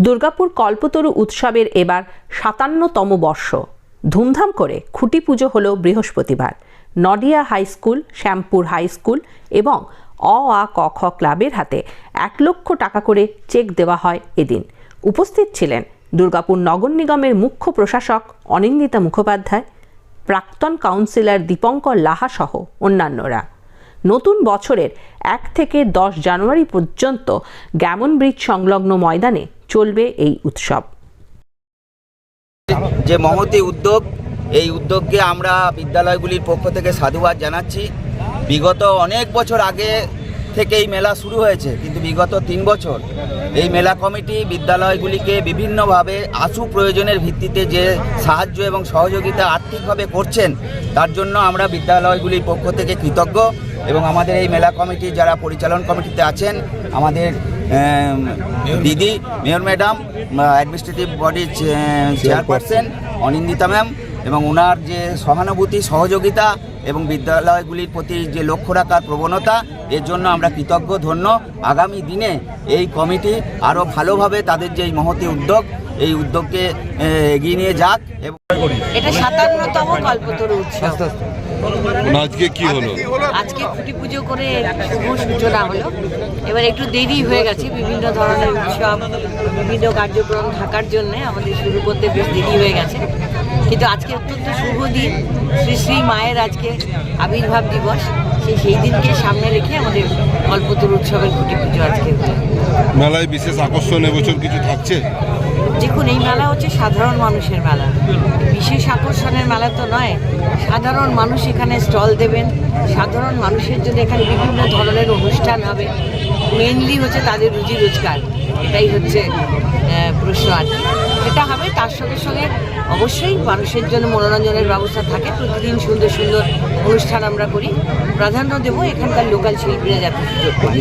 দুর্গাপুর কল্পতরু উৎসবের এবার সাতান্নতম বর্ষ। ধুমধাম করে খুঁটি পুজো হল বৃহস্পতিবার। Nadia high school, Shyampur high school এবং অ, আ, ক, খ ক্লাবের হাতে এক লক্ষ টাকা করে চেক দেওয়া হয় এদিন। উপস্থিত ছিলেন দুর্গাপুর নগর নিগমের মুখ্য প্রশাসক অনিন্দিতা মুখোপাধ্যায়, প্রাক্তন কাউন্সিলর দীপঙ্কর লাহা সহ অন্যান্যরা। নতুন বছরের এক থেকে দশ জানুয়ারি পর্যন্ত গ্যামন ব্রিজ সংলগ্ন ময়দানে চলবে এই উৎসব। যে মহতি উদ্যোগ এই উদ্যোগকে আমরা বিদ্যালয়গুলির পক্ষ থেকে সাধুবাদ জানাচ্ছি। বিগত অনেক বছর আগে থেকে এই মেলা শুরু হয়েছে কিন্তু বিগত তিন বছর এই মেলা কমিটি বিদ্যালয়গুলিকে বিভিন্নভাবে আশু প্রয়োজনের ভিত্তিতে যে সাহায্য এবং সহযোগিতা আর্থিকভাবে করছেন তার জন্য আমরা বিদ্যালয়গুলির পক্ষ থেকে কৃতজ্ঞ। এবং আমাদের এই মেলা কমিটি যারা পরিচালন কমিটিতে আছেন আমাদের আম, দিদি মেয়র ম্যাডাম অ্যাডমিনিস্ট্রেটিভ বডির চেয়ারপারসন অনিন্দিতা ম্যাম এবং ওনার যে সহানুভূতি সহযোগিতা এবং বিদ্যালয়গুলির প্রতি যে লক্ষ্য রাখার প্রবণতা এর জন্য আমরা কৃতজ্ঞ ধন্য। আগামী দিনে এই কমিটি আরও ভালোভাবে তাদের যে এই মহতি উদ্যোগ এই উদ্যোগকে এগিয়ে নিয়ে যাক এবং এটা সাতান্নতম কল্পতরু উৎসব। আজকে কি হলো? আজকে খুঁটি পুজো করে শুভ সূচনা হলো। এবার একটু দেরি হয়ে গেছে বিভিন্ন ধরনের উৎসব বিভিন্ন কার্যক্রম থাকার জন্য আমাদের শুরু করতে বেশ দেরি হয়ে গেছে। কিন্তু আজকে অত্যন্ত শুভ দিন। শ্রী শ্রী মায়ের আজকে আবির্ভাব দিবস। সেই সেই দিনকে সামনে রেখে আমাদের কল্পতরু উৎসবের খুঁটি পুজো আজকে মেলায় বিশেষ আকর্ষণ এবছর কিছু থাকছে? দেখুন, এই মেলা হচ্ছে সাধারণ মানুষের মেলা। বিশেষ আকর্ষণের মেলা তো নয়, সাধারণ মানুষ এখানে স্টল দেবেন, সাধারণ মানুষের জন্য এখানে বিভিন্ন ধরনের অনুষ্ঠান হবে। মেনলি হচ্ছে তাদের রুজি রোজগার, এটাই হচ্ছে প্রশ্ন আর এটা হবে, তার সঙ্গে সঙ্গে অবশ্যই মানুষের জন্য মনোরঞ্জনের ব্যবস্থা থাকে। প্রতিদিন সুন্দর সুন্দর অনুষ্ঠান আমরা করি। প্রাধান্য দেবো এখানকার লোকাল শিল্পীরা যাতে সুযোগ পায়।